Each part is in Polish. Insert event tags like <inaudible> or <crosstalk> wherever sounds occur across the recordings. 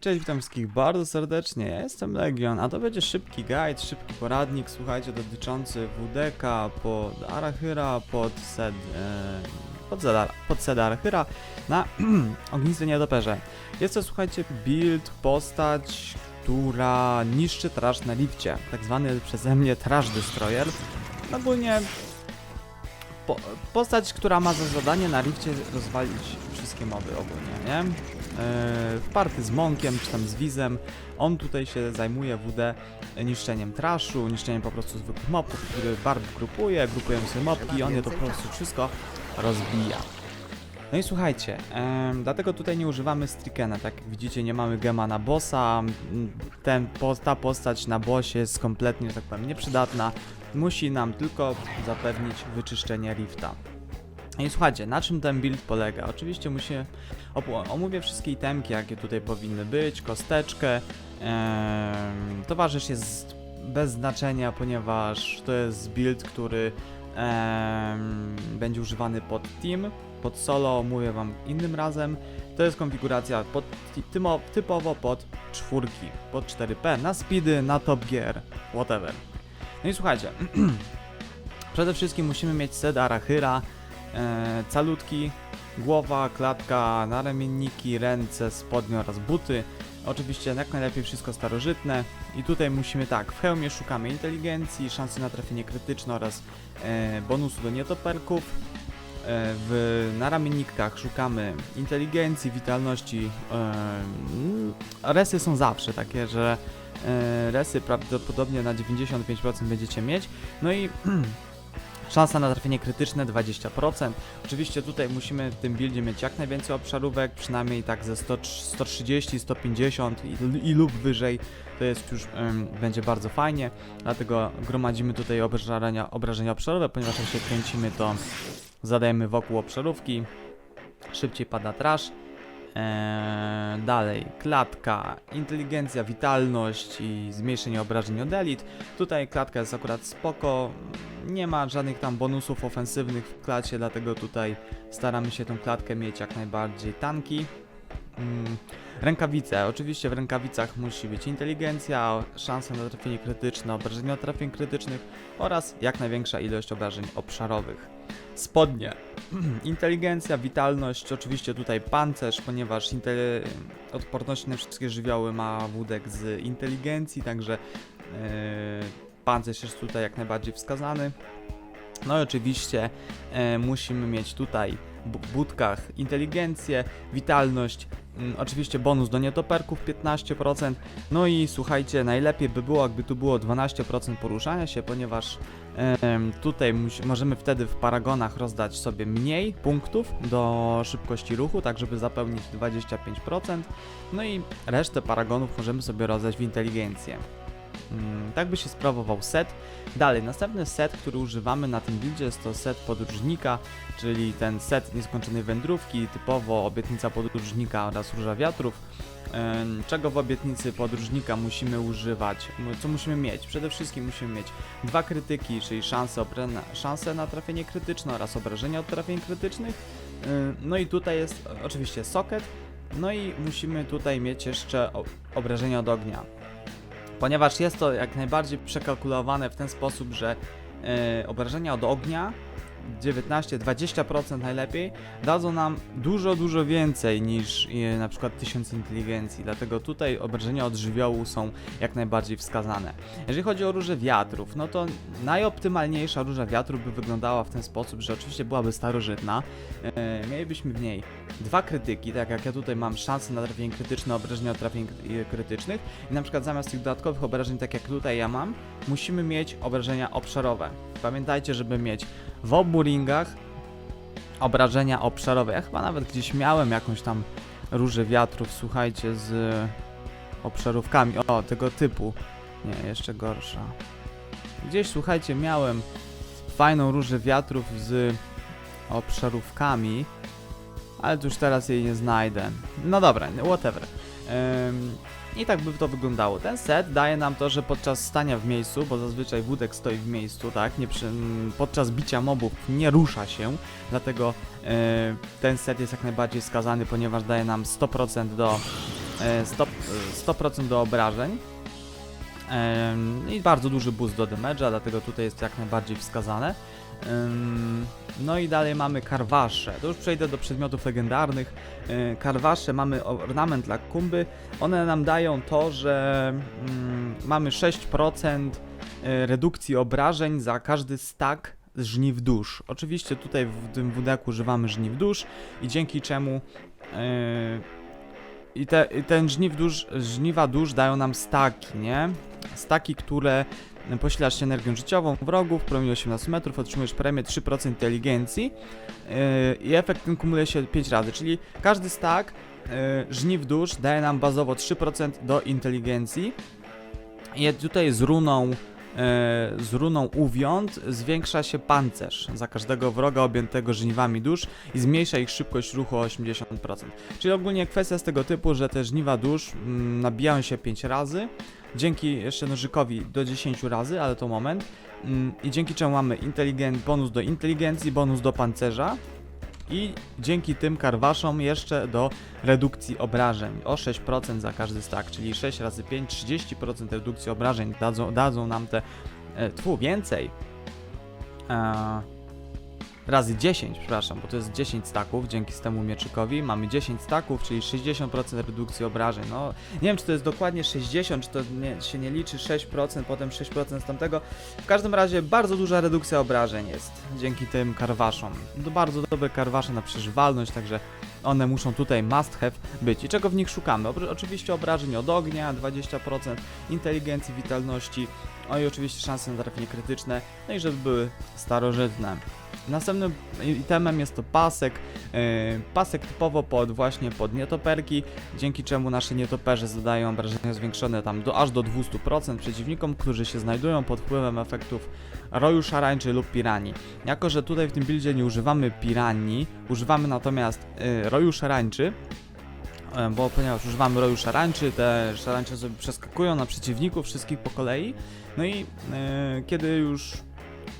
Cześć, witam wszystkich bardzo serdecznie. Ja jestem Legion, a to będzie szybki guide, szybki poradnik, słuchajcie, dotyczący WDK pod Arachyra, pod Sed, e, pod, Zedar, pod Sed Arachyra na <clears throat> ognistej nietoperze. Jest to, słuchajcie, build, postać, która niszczy trash na lifcie, tak zwany przeze mnie trash destroyer. Ogólnie po, postać, która ma za zadanie na lifcie rozwalić wszystkie moby ogólnie, nie? Yy, w party z Monkiem, czy tam z Wizem. On tutaj się zajmuje WD niszczeniem traszu, niszczeniem po prostu zwykłych mobów, który barw grupuje, grupują sobie mobki i on je to po prostu wszystko rozbija. No i słuchajcie, em, dlatego tutaj nie używamy Strikena, tak jak widzicie nie mamy gema na bossa, ten, ta postać na bossie jest kompletnie, że tak powiem, nieprzydatna, musi nam tylko zapewnić wyczyszczenie rifta. No i słuchajcie, na czym ten build polega? Oczywiście musi, omówię wszystkie itemki, jakie tutaj powinny być, kosteczkę. Em, towarzysz jest bez znaczenia, ponieważ to jest build, który em, będzie używany pod team, pod solo, mówię wam innym razem. To jest konfiguracja pod, tymo, typowo pod czwórki, pod 4P, na speedy, na top gear, whatever. No i słuchajcie, <clears throat> przede wszystkim musimy mieć set Arachyra, calutki, głowa, klatka, naramienniki, ręce, spodnie oraz buty. Oczywiście jak najlepiej wszystko starożytne. I tutaj musimy tak, w hełmie szukamy inteligencji, szansy na trafienie krytyczne oraz e, bonusu do nietoperków. E, w naramiennikach szukamy inteligencji, witalności. E, mm, resy są zawsze takie, że e, resy prawdopodobnie na 95% będziecie mieć. No i <clears throat> Szansa na trafienie krytyczne 20%. Oczywiście tutaj musimy w tym buildzie mieć jak najwięcej obszarówek, przynajmniej tak ze 100, 130, 150 i, i lub wyżej. To jest już em, będzie bardzo fajnie, dlatego gromadzimy tutaj obrażenia, obrażenia obszarowe, ponieważ jak się kręcimy to zadajemy wokół obszarówki, szybciej pada trash. Eee, dalej, klatka, inteligencja, witalność i zmniejszenie obrażeń od elit. Tutaj klatka jest akurat spoko, nie ma żadnych tam bonusów ofensywnych w klacie, dlatego tutaj staramy się tą klatkę mieć jak najbardziej tanki. Mm, Rękawice. Oczywiście w rękawicach musi być inteligencja, szansa na trafienie krytyczne, obrażenia od trafień krytycznych oraz jak największa ilość obrażeń obszarowych. Spodnie. <clears throat> Inteligencja, witalność, oczywiście tutaj pancerz, ponieważ odporność na wszystkie żywioły ma wódek z inteligencji, także yy, pancerz jest tutaj jak najbardziej wskazany. No i oczywiście e, musimy mieć tutaj budkach inteligencję, witalność, mm, oczywiście bonus do nietoperków 15%. No i słuchajcie, najlepiej by było, jakby tu było 12% poruszania się, ponieważ tutaj możemy wtedy w paragonach rozdać sobie mniej punktów do szybkości ruchu, tak żeby zapełnić 25%. No i resztę paragonów możemy sobie rozdać w inteligencję. Mm, Tak by się sprawował set. Dalej, następny set, który używamy na tym buildzie jest to set podróżnika, czyli ten set nieskończonej wędrówki, typowo obietnica podróżnika oraz róża wiatrów. Czego w obietnicy podróżnika musimy używać? Co musimy mieć? Przede wszystkim musimy mieć dwa krytyki, czyli szanse, szanse na trafienie krytyczne oraz obrażenia od trafień krytycznych. No i tutaj jest oczywiście socket. No i musimy tutaj mieć jeszcze obrażenia od ognia ponieważ jest to jak najbardziej przekalkulowane w ten sposób, że e, obrażenia od ognia 19-20% najlepiej dadzą nam dużo, dużo więcej niż e, na przykład 1000 inteligencji, dlatego tutaj obrażenia od żywiołu są jak najbardziej wskazane. Jeżeli chodzi o róże wiatrów, no to najoptymalniejsza róża wiatru by wyglądała w ten sposób, że oczywiście byłaby starożytna, e, mielibyśmy w niej dwa krytyki, tak jak ja tutaj mam szansę na trafienie krytyczne, obrażenia od trafień kry- krytycznych i na przykład zamiast tych dodatkowych obrażeń, tak jak tutaj ja mam, musimy mieć obrażenia obszarowe. Pamiętajcie, żeby mieć w obu ringach obrażenia obszarowe. Ja chyba nawet gdzieś miałem jakąś tam różę wiatrów, słuchajcie, z obszarówkami. O, tego typu. Nie, jeszcze gorsza. Gdzieś, słuchajcie, miałem fajną różę wiatrów z obszarówkami, ale już teraz jej nie znajdę. No dobra, whatever. I tak by to wyglądało. Ten set daje nam to, że podczas stania w miejscu, bo zazwyczaj wódek stoi w miejscu, tak, nie przy, podczas bicia mobów nie rusza się, dlatego e, ten set jest jak najbardziej skazany, ponieważ daje nam 100% do e, 100%, e, 100% do obrażeń. I bardzo duży boost do damage'a, dlatego tutaj jest jak najbardziej wskazane. No i dalej mamy karwasze. To już przejdę do przedmiotów legendarnych. Yy, Karwasze mamy ornament dla kumby. One nam dają to, że mm, mamy 6% yy, redukcji obrażeń za każdy stack żniw dusz. Oczywiście tutaj w tym wudeku używamy żniw dusz i dzięki czemu yy, i, te, i ten żniw dusz, żniwa dusz dają nam staki, nie? Staki, które posilasz energią życiową wrogów, promieniu 18 metrów, otrzymujesz premię 3% inteligencji yy, i efekt ten kumuluje się 5 razy, czyli każdy stack yy, żniw dusz daje nam bazowo 3% do inteligencji i tutaj z runą yy, z runą uwiąd zwiększa się pancerz za każdego wroga objętego żniwami dusz i zmniejsza ich szybkość ruchu o 80%. Czyli ogólnie kwestia z tego typu, że te żniwa dusz mm, nabijają się 5 razy, dzięki jeszcze nożykowi do 10 razy, ale to moment. Mm, I dzięki czemu mamy inteligen- bonus do inteligencji, bonus do pancerza. I dzięki tym karwaszom jeszcze do redukcji obrażeń o 6% za każdy stack, czyli 6 razy 5, 30% redukcji obrażeń dadzą, dadzą nam te, e, tfu, więcej. E, razy 10, przepraszam, bo to jest 10 staków dzięki temu mieczykowi. Mamy 10 staków, czyli 60% redukcji obrażeń. No, nie wiem, czy to jest dokładnie 60, czy to nie, się nie liczy 6%, potem 6% z tamtego. W każdym razie bardzo duża redukcja obrażeń jest dzięki tym karwaszom. To bardzo dobre karwasze na przeżywalność, także one muszą tutaj must have być. I czego w nich szukamy? Oczywiście obrażeń od ognia 20%, inteligencji, witalności, no i oczywiście szanse na trafienie krytyczne, no i żeby były starożytne. Następnym itemem jest to pasek. Yy, pasek typowo pod właśnie pod nietoperki, dzięki czemu nasze nietoperze zadają obrażenia zwiększone tam do, aż do 200% przeciwnikom, którzy się znajdują pod wpływem efektów roju szarańczy lub piranii. Jako, że tutaj w tym buildzie nie używamy piranii, używamy natomiast yy, roju szarańczy, yy, bo ponieważ używamy roju szarańczy, te szarańcze sobie przeskakują na przeciwników wszystkich po kolei, no i yy, kiedy już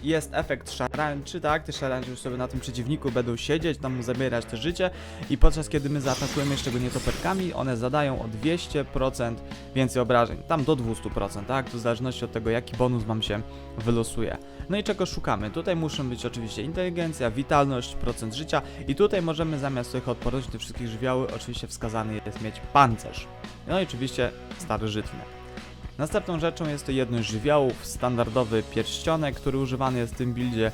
jest efekt szarańczy, tak? Te szarańcze już sobie na tym przeciwniku będą siedzieć, tam mu zabierać te życie i podczas kiedy my zaatakujemy jeszcze go nietoperkami, one zadają o 200% więcej obrażeń, tam do 200%, tak? To w zależności od tego, jaki bonus wam się wylosuje. No i czego szukamy? Tutaj muszą być oczywiście inteligencja, witalność, procent życia i tutaj możemy zamiast tych odporności do wszystkich żywioły oczywiście wskazany jest mieć pancerz. No i oczywiście starożytny. Następną rzeczą jest to jedność żywiołów, standardowy pierścionek, który używany jest w tym buildzie.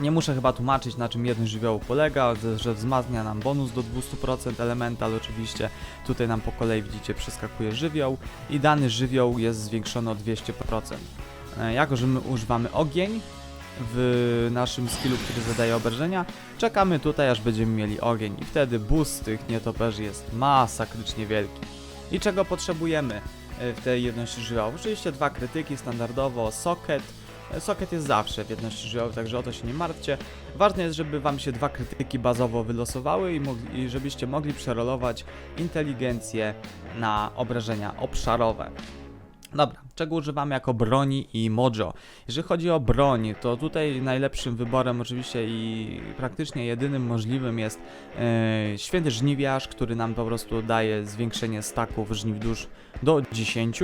Nie muszę chyba tłumaczyć na czym jedność żywiołu polega, że- że wzmacnia nam bonus do 200% elemental oczywiście. Tutaj nam po kolei widzicie przeskakuje żywioł i dany żywioł jest zwiększony o 200%. E, Jako, że my używamy ogień w naszym skillu, który zadaje obrażenia, czekamy tutaj aż będziemy mieli ogień i wtedy boost tych nietoperzy jest masakrycznie wielki. I czego potrzebujemy e, w tej jedności żywiołów? Oczywiście dwa krytyki standardowo, socket. E, Socket jest zawsze w jedności żywiołów, także o to się nie martwcie. Ważne jest, żeby wam się dwa krytyki bazowo wylosowały i, mogli, i żebyście mogli przerolować inteligencję na obrażenia obszarowe. Dobra, czego używamy jako broni i mojo? Jeżeli chodzi o broń, to tutaj najlepszym wyborem oczywiście i praktycznie jedynym możliwym jest e, święty żniwiarz, który nam po prostu daje zwiększenie staków żniw dusz do 10,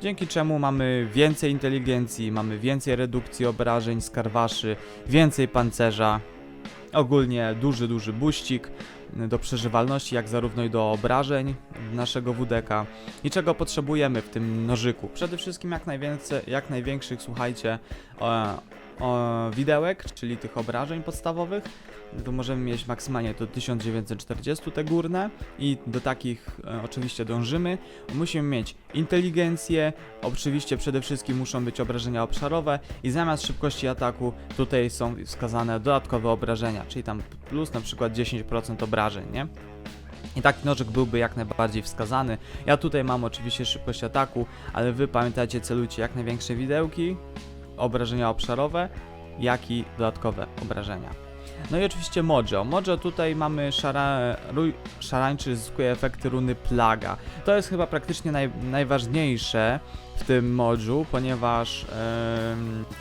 dzięki czemu mamy więcej inteligencji, mamy więcej redukcji obrażeń z karwaszy, więcej pancerza, ogólnie duży, duży buścik do przeżywalności, jak zarówno i do obrażeń naszego WDK. I czego potrzebujemy w tym nożyku? Przede wszystkim jak, najwięcej, jak największych, słuchajcie, o, widełek, czyli tych obrażeń podstawowych. To możemy mieć maksymalnie do 1940 te górne i do takich e, oczywiście dążymy. Musimy mieć inteligencję, oczywiście przede wszystkim muszą być obrażenia obszarowe i zamiast szybkości ataku tutaj są wskazane dodatkowe obrażenia, czyli tam plus na przykład 10% obrażeń, nie? I taki nożyk byłby jak najbardziej wskazany. Ja tutaj mam oczywiście szybkość ataku, ale wy pamiętajcie, celujcie jak największe widełki, obrażenia obszarowe, jak i dodatkowe obrażenia. No i oczywiście Mojo. Mojo tutaj mamy szara, rój, szarańczy zyskuje efekty runy Plaga. To jest chyba praktycznie naj, najważniejsze w tym modżu, ponieważ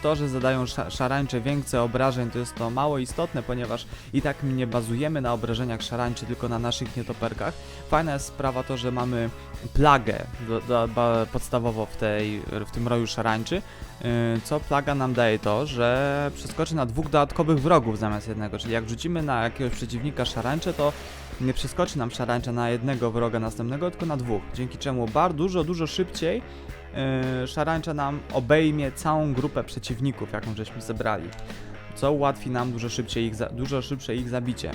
to, że zadają sza szarańcze więcej obrażeń, to jest to mało istotne, ponieważ i tak nie bazujemy na obrażeniach szarańczy, tylko na naszych nietoperkach. Fajna jest sprawa to, że mamy plagę do, do, ba, podstawowo w, tej, w tym roju szarańczy, co plaga nam daje to, że przeskoczy na dwóch dodatkowych wrogów zamiast jednego, czyli jak rzucimy na jakiegoś przeciwnika szarańcze, to nie przeskoczy nam szarańcza na jednego wroga następnego, tylko na dwóch, dzięki czemu bardzo dużo, dużo szybciej yy, szarańcza nam obejmie całą grupę przeciwników, jaką żeśmy zebrali, co ułatwi nam dużo szybciej ich, dużo szybsze ich zabicie.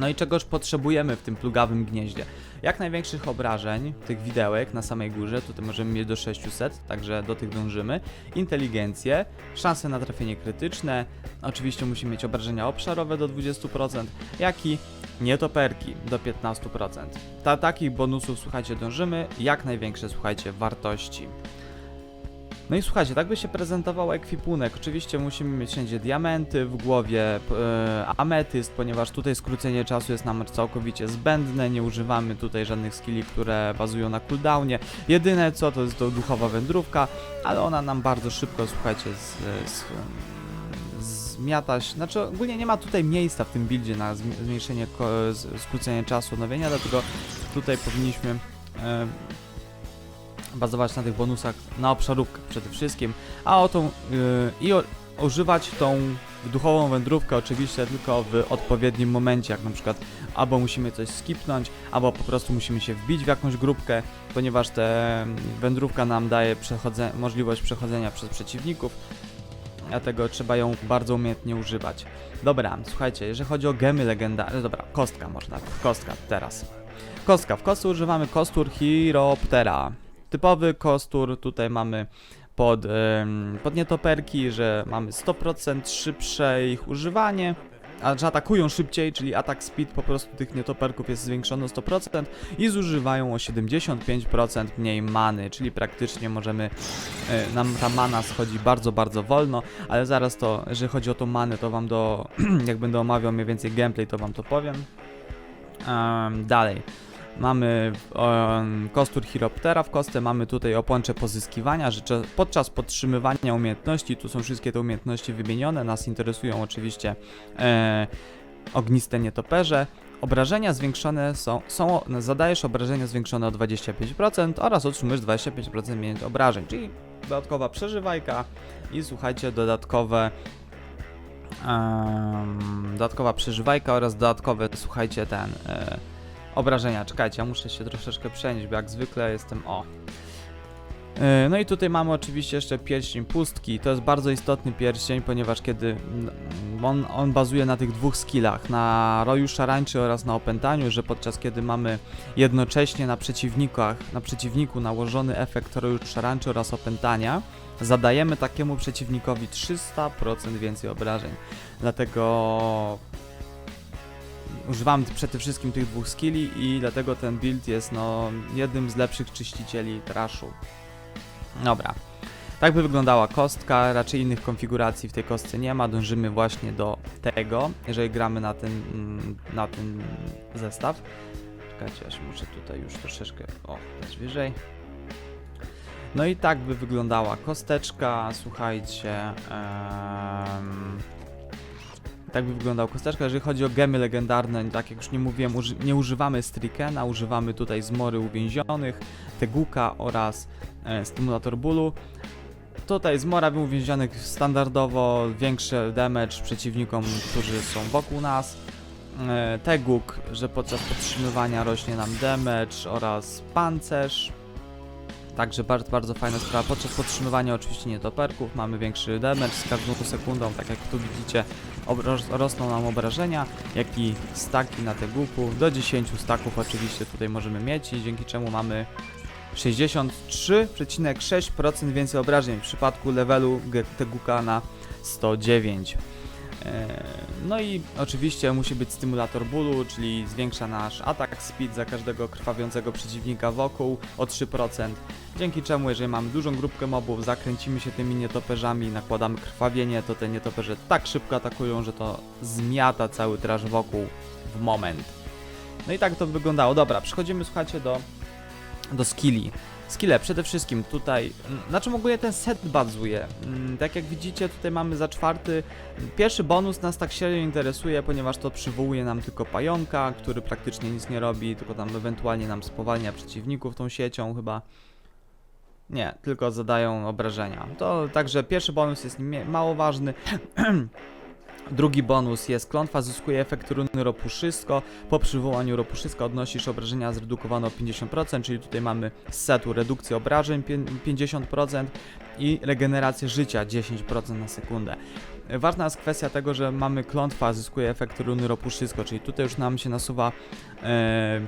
No i czegoż potrzebujemy w tym plugawym gnieździe? Jak największych obrażeń, tych widełek na samej górze, tutaj możemy mieć do 600, także do tych dążymy. Inteligencję, szanse na trafienie krytyczne, oczywiście musimy mieć obrażenia obszarowe do 20%, jak i nietoperki do 15%. Ta, takich bonusów, słuchajcie, dążymy, jak największe, słuchajcie, wartości. No i słuchajcie, tak by się prezentował ekwipunek. Oczywiście musimy mieć wszędzie diamenty w głowie, e, ametyst, ponieważ tutaj skrócenie czasu jest nam całkowicie zbędne. Nie używamy tutaj żadnych skilli, które bazują na cooldownie. Jedyne co to jest to duchowa wędrówka, ale ona nam bardzo szybko, słuchajcie, z, z, zmiatać. Znaczy ogólnie nie ma tutaj miejsca w tym buildzie na zm- zmniejszenie, skrócenie czasu odnowienia, dlatego tutaj powinniśmy e, bazować na tych bonusach na obszarówkę przede wszystkim, a o tą yy, i o, używać tą duchową wędrówkę oczywiście tylko w odpowiednim momencie, jak na przykład albo musimy coś skipnąć, albo po prostu musimy się wbić w jakąś grupkę, ponieważ ta wędrówka nam daje przechodze możliwość przechodzenia przez przeciwników, dlatego trzeba ją bardzo umiejętnie używać. Dobra, słuchajcie, jeżeli chodzi o gemy legendarne, dobra, kostka można, kostka teraz. Kostka, w kostce używamy kostur Chiroptera. Typowy kostur, tutaj mamy pod, ym, pod nietoperki, że mamy 100% szybsze ich używanie, że atakują szybciej, czyli atak speed po prostu tych nietoperków jest zwiększony o 100% i zużywają o 75% mniej many, czyli praktycznie możemy, y, nam ta mana schodzi bardzo, bardzo wolno, ale zaraz to, jeżeli chodzi o tą manę, to wam do, <clears throat> jak będę omawiał mniej więcej gameplay, to wam to powiem. Em, dalej. Mamy um, kostur Chiroptera w kostce, mamy tutaj opłącze pozyskiwania, że podczas podtrzymywania umiejętności, tu są wszystkie te umiejętności wymienione, nas interesują oczywiście e, ogniste nietoperze. Obrażenia zwiększone są, są, zadajesz obrażenia zwiększone o 25% oraz otrzymujesz 25% mniej obrażeń, czyli dodatkowa przeżywajka i słuchajcie, dodatkowe em, dodatkowa przeżywajka oraz dodatkowe, słuchajcie, ten e, obrażenia. Czekajcie, ja muszę się troszeczkę przenieść, bo jak zwykle jestem o. E, No i tutaj mamy oczywiście jeszcze pierścień pustki. To jest bardzo istotny pierścień, ponieważ kiedy on, on bazuje na tych dwóch skillach, na roju szarańczy oraz na opętaniu, że podczas kiedy mamy jednocześnie na przeciwnikach, na przeciwniku nałożony efekt roju szarańczy oraz opętania, zadajemy takiemu przeciwnikowi 300% więcej obrażeń. Dlatego używam przede wszystkim tych dwóch skilli i dlatego ten build jest no jednym z lepszych czyścicieli trashu. Dobra. Tak by wyglądała kostka, raczej innych konfiguracji w tej kostce nie ma, dążymy właśnie do tego, jeżeli gramy na ten, mm, na ten zestaw. Czekajcie, aż muszę tutaj już troszeczkę, o, dać wyżej. No i tak by wyglądała kosteczka, słuchajcie. em, tak by wyglądał kosteczka. Jeżeli chodzi o gemy legendarne, tak jak już nie mówiłem, uży nie używamy Strikena, używamy tutaj Zmory Uwięzionych, Teguka oraz e, Stymulator Bólu. Tutaj Zmora Uwięzionych standardowo większy damage przeciwnikom, którzy są wokół nas. E, Teguk, że podczas podtrzymywania rośnie nam damage oraz pancerz. Także bardzo, bardzo fajna sprawa. Podczas podtrzymywania oczywiście nietoperków mamy większy damage z każdą sekundą, tak jak tu widzicie rosną nam obrażenia, jak i staki na teguku. Do 10 staków oczywiście tutaj możemy mieć i dzięki czemu mamy 63,6% więcej obrażeń w przypadku levelu teguka na 109. E, No i oczywiście musi być stymulator bólu, czyli zwiększa nasz atak speed za każdego krwawiącego przeciwnika wokół o 3%. Dzięki czemu, jeżeli mamy dużą grupkę mobów, zakręcimy się tymi nietoperzami, nakładamy krwawienie, to te nietoperze tak szybko atakują, że to zmiata cały trash wokół w moment. No i tak to wyglądało. Dobra, przechodzimy, słuchajcie, do, do skilli. Skille przede wszystkim tutaj, mm, na czym ogólnie ten set bazuje? Mm, Tak jak widzicie, tutaj mamy za czwarty. Pierwszy bonus nas tak średnio interesuje, ponieważ to przywołuje nam tylko pająka, który praktycznie nic nie robi, tylko tam ewentualnie nam spowalnia przeciwników tą siecią chyba. Nie, tylko zadają obrażenia. To także pierwszy bonus jest mało ważny. <clears throat> Drugi bonus jest klątwa, zyskuje efekt runy ropuszysko. Po przywołaniu ropuszyska odnosisz obrażenia zredukowane o 50%, czyli tutaj mamy z setu redukcję obrażeń pię- 50% i regenerację życia 10% na sekundę. Ważna jest kwestia tego, że mamy klątwa, zyskuje efekt runy ropuszysko, czyli tutaj już nam się nasuwa e,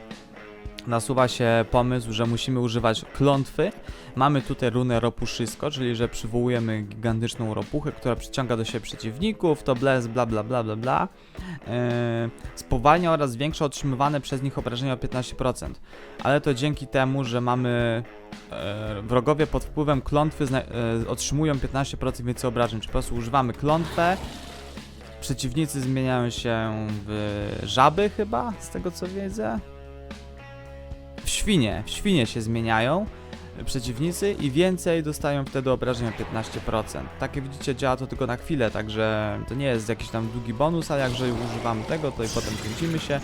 nasuwa się pomysł, że musimy używać klątwy. Mamy tutaj runę ropuszysko, czyli że przywołujemy gigantyczną ropuchę, która przyciąga do siebie przeciwników, to bles, bla bla bla bla bla. Eee, spowalnia oraz zwiększa otrzymywane przez nich obrażenia o 15%. Ale to dzięki temu, że mamy e, wrogowie pod wpływem klątwy e, otrzymują 15% więcej obrażeń, czyli po prostu używamy klątwę. Przeciwnicy zmieniają się w żaby chyba, z tego co wiedzę w świnie, w świnie się zmieniają przeciwnicy i więcej dostają wtedy obrażenia 15%. Takie widzicie działa to tylko na chwilę, także to nie jest jakiś tam długi bonus, ale jak jeżeli używamy tego, to i potem kręcimy się,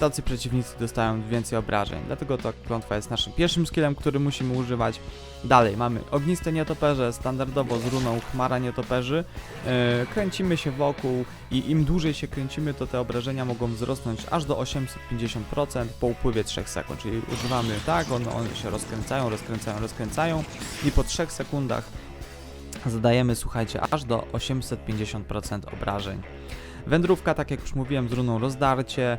tacy przeciwnicy dostają więcej obrażeń. Dlatego ta klątwa jest naszym pierwszym skillem, który musimy używać. Dalej mamy ogniste nietoperze, standardowo z runą chmara nietoperzy. Yy, kręcimy się wokół i im dłużej się kręcimy, to te obrażenia mogą wzrosnąć aż do 850% po upływie 3 sekund. Czyli używamy tak, one, one się rozkręcają, rozkręcają, rozkręcają i po 3 sekundach zadajemy, słuchajcie, aż do 850% obrażeń. Wędrówka, tak jak już mówiłem, z runą rozdarcie,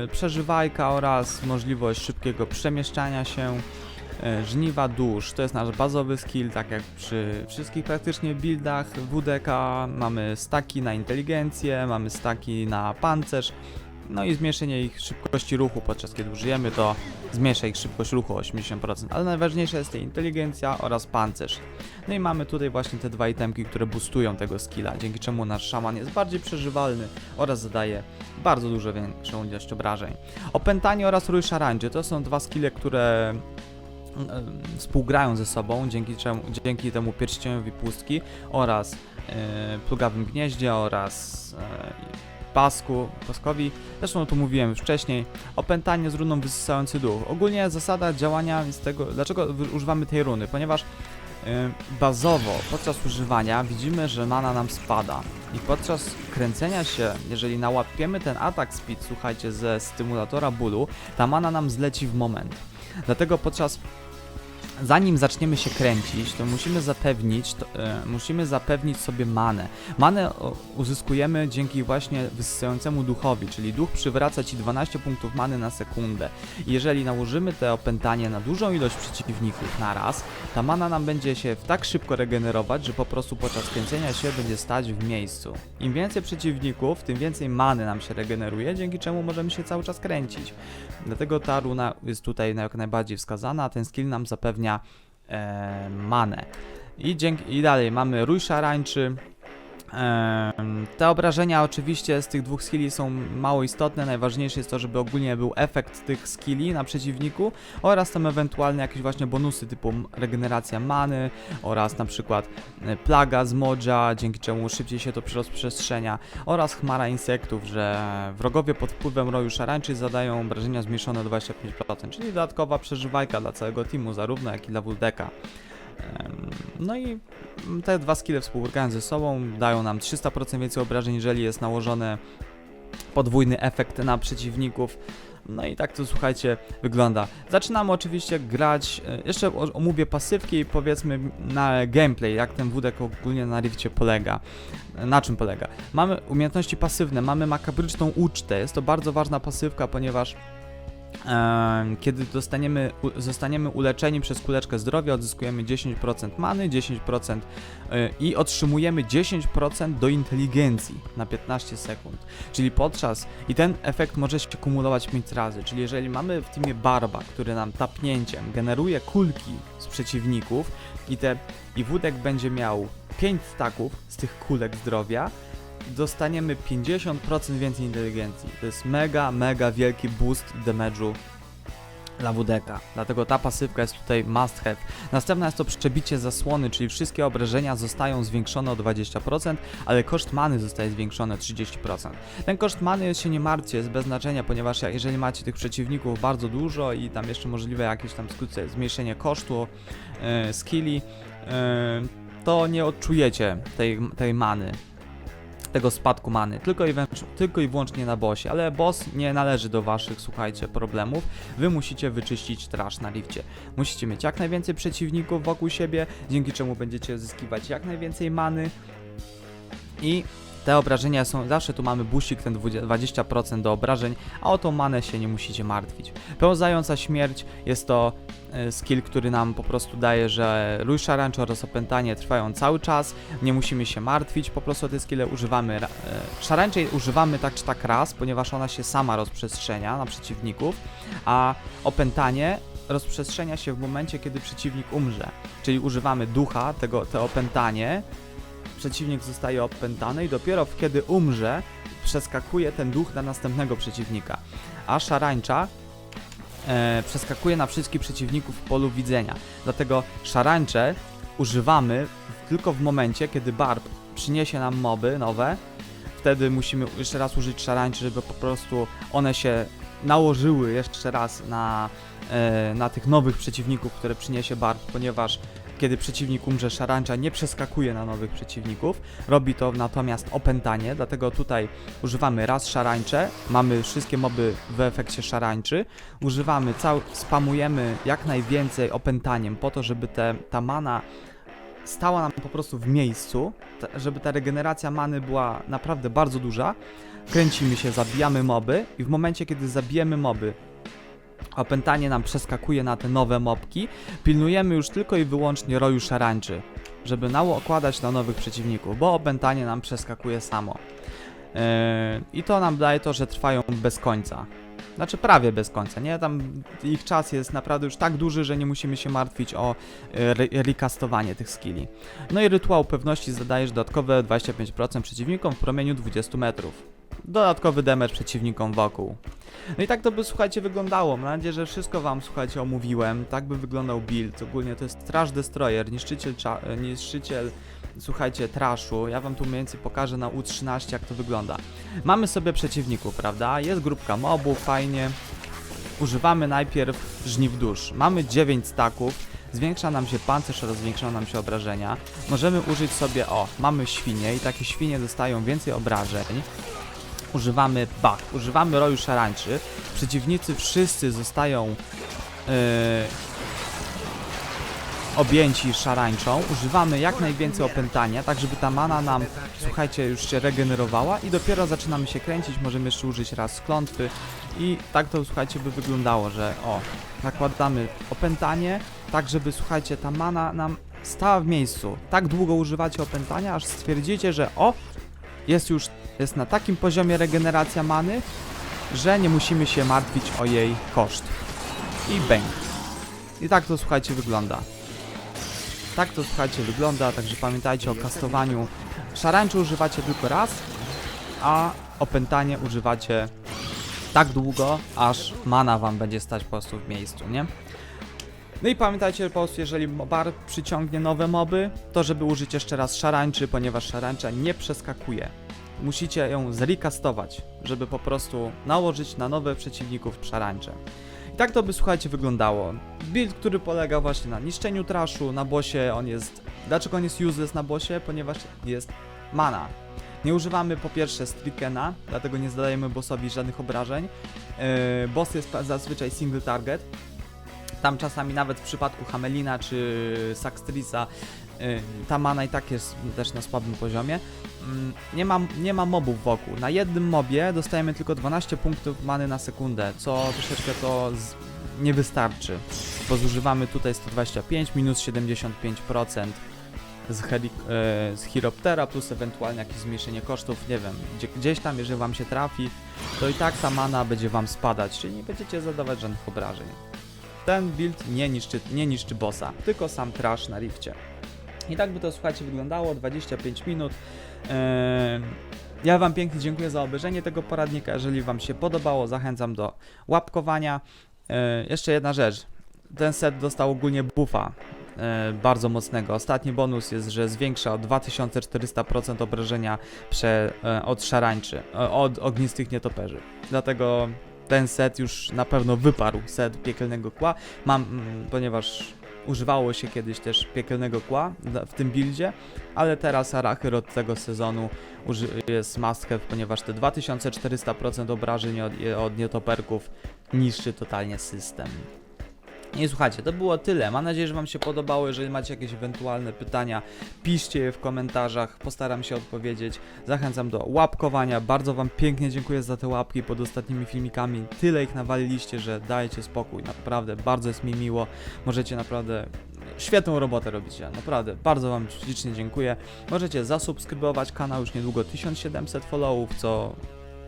yy, przeżywajka oraz możliwość szybkiego przemieszczania się. E, Żniwa dusz to jest nasz bazowy skill, tak jak przy wszystkich praktycznie buildach WDK. Mamy staki na inteligencję, mamy staki na pancerz. No i zmniejszenie ich szybkości ruchu podczas kiedy użyjemy to zmniejsza ich szybkość ruchu o 80%, ale najważniejsza jest tej inteligencja oraz pancerz. No i mamy tutaj właśnie te dwa itemki, które boostują tego skilla, dzięki czemu nasz szaman jest bardziej przeżywalny oraz zadaje bardzo dużo większą ilość obrażeń. Opętanie oraz rój szarańczy to są dwa skille, które współgrają ze sobą dzięki, czemu, dzięki temu pierścieniowi pustki oraz e, plugawym gnieździe oraz e, pasku, paskowi. Zresztą to mówiłem już wcześniej. Opętanie z runą wysysający duch. Ogólnie zasada działania z tego, dlaczego używamy tej runy? Ponieważ e, bazowo podczas używania widzimy, że mana nam spada i podczas kręcenia się, jeżeli nałapiemy ten atak speed, słuchajcie, ze stymulatora bólu, ta mana nam zleci w moment. Dlatego podczas zanim zaczniemy się kręcić, to musimy zapewnić, to, e, musimy zapewnić sobie manę. Manę uzyskujemy dzięki właśnie wysysającemu duchowi, czyli duch przywraca ci 12 punktów many na sekundę. Jeżeli nałożymy te opętanie na dużą ilość przeciwników na raz, ta mana nam będzie się tak szybko regenerować, że po prostu podczas kręcenia się będzie stać w miejscu. Im więcej przeciwników, tym więcej many nam się regeneruje, dzięki czemu możemy się cały czas kręcić. Dlatego ta runa jest tutaj jak najbardziej wskazana, a ten skill nam zapewnia e, manę. I, dzięki, I dalej mamy rój szarańczy. Te obrażenia oczywiście z tych dwóch skilli są mało istotne. Najważniejsze jest to, żeby ogólnie był efekt tych skilli na przeciwniku oraz tam ewentualne jakieś właśnie bonusy typu regeneracja many oraz na przykład e, plaga z modzia, dzięki czemu szybciej się to rozprzestrzenia oraz chmara insektów, że wrogowie pod wpływem roju szarańczy zadają obrażenia zmniejszone do 25%, czyli dodatkowa przeżywajka dla całego teamu, zarówno jak i dla Wuldeka. No i te dwa skille współgrają ze sobą, dają nam 300% więcej obrażeń, jeżeli jest nałożony podwójny efekt na przeciwników. No i tak to słuchajcie wygląda. Zaczynamy oczywiście grać, e, jeszcze omówię pasywki i powiedzmy na gameplay, jak ten wódek ogólnie na Rifcie polega. E, Na czym polega? Mamy umiejętności pasywne, mamy makabryczną ucztę. Jest to bardzo ważna pasywka, ponieważ Kiedy dostaniemy, zostaniemy uleczeni przez kuleczkę zdrowia, odzyskujemy 10% many, 10% y, i otrzymujemy 10% do inteligencji na 15 sekund. Czyli podczas, i ten efekt może się kumulować 5 razy, czyli jeżeli mamy w teamie barba, który nam tapnięciem generuje kulki z przeciwników i te, i wódek będzie miał 5 staków z tych kulek zdrowia, dostaniemy 50% więcej inteligencji. To jest mega, mega wielki boost damage'u dla WDK. Dlatego ta pasywka jest tutaj must have. Następna jest to przebicie zasłony, czyli wszystkie obrażenia zostają zwiększone o 20%, ale koszt many zostaje zwiększony o 30%. Ten koszt many się nie martwcie, jest bez znaczenia, ponieważ jeżeli macie tych przeciwników bardzo dużo i tam jeszcze możliwe jakieś tam skrócenie, zmniejszenie kosztu e, skilli, e, to nie odczujecie tej, tej many tego spadku many, tylko i, tylko i wyłącznie na bossie, ale boss nie należy do waszych, słuchajcie, problemów. Wy musicie wyczyścić trash na lifcie. Musicie mieć jak najwięcej przeciwników wokół siebie, dzięki czemu będziecie zyskiwać jak najwięcej many i te obrażenia są, zawsze tu mamy busik ten 20 20% do obrażeń, a o tą manę się nie musicie martwić. Pełzająca śmierć jest to e, skill, który nam po prostu daje, że rój szarańczo oraz opętanie trwają cały czas, nie musimy się martwić, po prostu te skille używamy, e, szarańczej używamy tak czy tak raz, ponieważ ona się sama rozprzestrzenia na przeciwników, a opętanie rozprzestrzenia się w momencie, kiedy przeciwnik umrze, czyli używamy ducha, tego, to opętanie, przeciwnik zostaje opętany i dopiero kiedy umrze, przeskakuje ten duch na następnego przeciwnika. A szarańcza e, przeskakuje na wszystkich przeciwników w polu widzenia. Dlatego szarańcze używamy tylko w momencie, kiedy barb przyniesie nam moby nowe. Wtedy musimy jeszcze raz użyć szarańczy, żeby po prostu one się nałożyły jeszcze raz na, e, na tych nowych przeciwników, które przyniesie barb, ponieważ kiedy przeciwnik umrze, szarańcza nie przeskakuje na nowych przeciwników. Robi to natomiast opętanie, dlatego tutaj używamy raz szarańcze, mamy wszystkie moby w efekcie szarańczy, używamy cał, spamujemy jak najwięcej opętaniem po to, żeby te, ta mana stała nam po prostu w miejscu, żeby ta regeneracja many była naprawdę bardzo duża. Kręcimy się, zabijamy moby i w momencie, kiedy zabijemy moby, opętanie nam przeskakuje na te nowe mobki, pilnujemy już tylko i wyłącznie roju szarańczy, żeby nakładać na nowych przeciwników, bo opętanie nam przeskakuje samo. Yy, I to nam daje to, że trwają bez końca. Znaczy prawie bez końca, nie? Tam ich czas jest naprawdę już tak duży, że nie musimy się martwić o e, re recastowanie tych skilli. No i rytuał pewności zadajesz dodatkowe 25% przeciwnikom w promieniu 20 metrów. Dodatkowy damage przeciwnikom wokół. No i tak to by, słuchajcie, wyglądało. Mam nadzieję, że wszystko wam, słuchajcie, omówiłem. Tak by wyglądał build. Ogólnie to jest Trash Destroyer, niszczyciel, e, niszczyciel słuchajcie, trashu. Ja wam tu mniej więcej pokażę na U13, jak to wygląda. Mamy sobie przeciwników, prawda? Jest grupka mobów, fajnie. Używamy najpierw żniw dusz. Mamy 9 staków. Zwiększa nam się pancerz oraz zwiększają nam się obrażenia. Możemy użyć sobie, o, mamy świnie i takie świnie dostają więcej obrażeń. Używamy bak, używamy roju szarańczy. Przeciwnicy wszyscy zostają yy, objęci szarańczą. Używamy jak najwięcej opętania, tak żeby ta mana nam, słuchajcie, już się regenerowała i dopiero zaczynamy się kręcić. Możemy jeszcze użyć raz klątwy i tak to, słuchajcie, by wyglądało, że o, nakładamy opętanie, tak żeby, słuchajcie, ta mana nam stała w miejscu. Tak długo używacie opętania, aż stwierdzicie, że o, jest już, jest na takim poziomie regeneracja many, że nie musimy się martwić o jej koszt. I bang. I tak to, słuchajcie, wygląda. Tak to słuchajcie wygląda, także pamiętajcie o kastowaniu. Szarańczy używacie tylko raz, a opętanie używacie tak długo, aż mana wam będzie stać po prostu w miejscu, nie? No i pamiętajcie po prostu, jeżeli bar przyciągnie nowe moby, to żeby użyć jeszcze raz szarańczy, ponieważ szarańcza nie przeskakuje. Musicie ją zrekastować, żeby po prostu nałożyć na nowe przeciwników szarańcze. I tak to by słuchajcie wyglądało. Build, który polega właśnie na niszczeniu trashu, na bosie on jest... Dlaczego on jest useless na bosie? Ponieważ jest mana. Nie używamy po pierwsze strikena, dlatego nie zadajemy bossowi żadnych obrażeń. Yy, boss jest zazwyczaj single target. Tam czasami nawet w przypadku Hamelina czy Saxtrisa ta mana i tak jest też na słabym poziomie. Mm, Nie ma, nie ma mobów wokół. Na jednym mobie dostajemy tylko 12 punktów many na sekundę, co troszeczkę to nie wystarczy. Bo zużywamy tutaj 125 minus 75% z, heli, e, z Chiroptera plus ewentualnie jakieś zmniejszenie kosztów, nie wiem, gdzie, gdzieś tam, jeżeli wam się trafi, to i tak ta mana będzie wam spadać, czyli nie będziecie zadawać żadnych obrażeń. Ten build nie niszczy, nie niszczy bossa, tylko sam trash na rifcie. I tak by to, słuchajcie, wyglądało, 25 minut. Eee, Ja Wam pięknie dziękuję za obejrzenie tego poradnika. Jeżeli Wam się podobało, zachęcam do łapkowania. E, jeszcze jedna rzecz. Ten set dostał ogólnie buffa e, bardzo mocnego. Ostatni bonus jest, że zwiększa o 2400% obrażenia prze, e, od szarańczy, e, od ognistych nietoperzy. Dlatego ten set już na pewno wyparł set piekielnego kła. Mam, mm, ponieważ używało się kiedyś też piekielnego kła w tym buildzie, ale teraz Arachyr od tego sezonu jest must have, ponieważ te 2400% obrażeń od, od nietoperków niszczy totalnie system. I słuchajcie, to było tyle. Mam nadzieję, że Wam się podobało. Jeżeli macie jakieś ewentualne pytania, piszcie je w komentarzach. Postaram się odpowiedzieć. Zachęcam do łapkowania. Bardzo Wam pięknie dziękuję za te łapki pod ostatnimi filmikami. Tyle ich nawaliliście, że dajecie spokój. Naprawdę, bardzo jest mi miło. Możecie naprawdę świetną robotę robicie. Naprawdę, bardzo Wam ślicznie dziękuję. Możecie zasubskrybować kanał. Już niedługo 1700 followów, co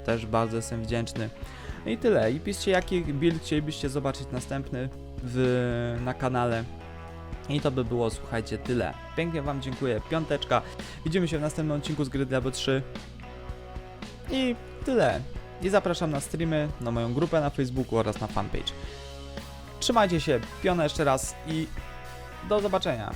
też bardzo jestem wdzięczny. I tyle. I piszcie, jaki build chcielibyście zobaczyć następny w, na kanale. I to by było, słuchajcie, tyle. Pięknie Wam dziękuję. Piąteczka. Widzimy się w następnym odcinku z gry Diablo 3. I tyle. I zapraszam na streamy, na moją grupę na Facebooku oraz na fanpage. Trzymajcie się, piona jeszcze raz i do zobaczenia.